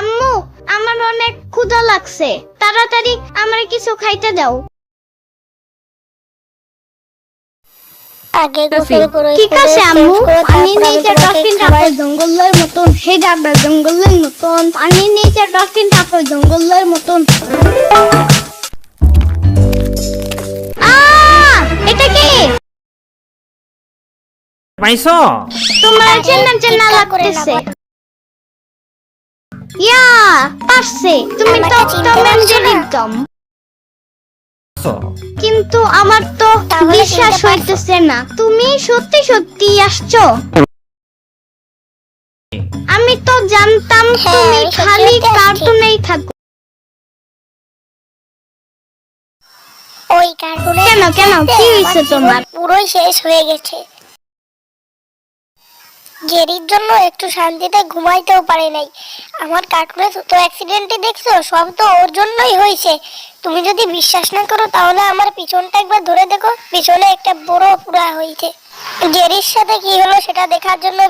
আম্মু আমার অনেক ক্ষুধা লাগছে। তাড়াতাড়ি আমার কিছু খাইতে দাও। আগে গোসল করে ঠিক আছে আম্মু। পানি আমি নিচে ডলফিন থাকে জঙ্গলের মতন হে যাবে জঙ্গলের মতন। পানি নিচে ডলফিন থাকে জঙ্গলের মতন। পাইছো তোমার চেনা চেনা চিৎকার করে ইয়া পারছে। তুমি তো টম এন্ড জেরির টম কিন্তু আমার তো বিশ্বাস হইতেছে না। তুমি সত্যি সত্যি আসছো। আমি তো জানতাম হ্যাঁ, তুমি খালি। কার্টুনেই থাকো। ওই কার্টুনে কেন, কেন? কি হয়েছে তোমার? পুরোই শেষ হয়ে গেছে। জেরির জন্য একটু শান্তিতে ঘুমাইতেও পারে নাই। আমার কার্টুনে তো অ্যাক্সিডেন্টে দেখছ, সব তো ওর জন্যই হয়েছে তুমি যদি বিশ্বাস না করো, তাহলে আমার পিছনটা একবার ধরে দেখো। পিছনে একটা বড় পুরা হয়েছে জেরির সাথে কি হলো সেটা দেখার জন্য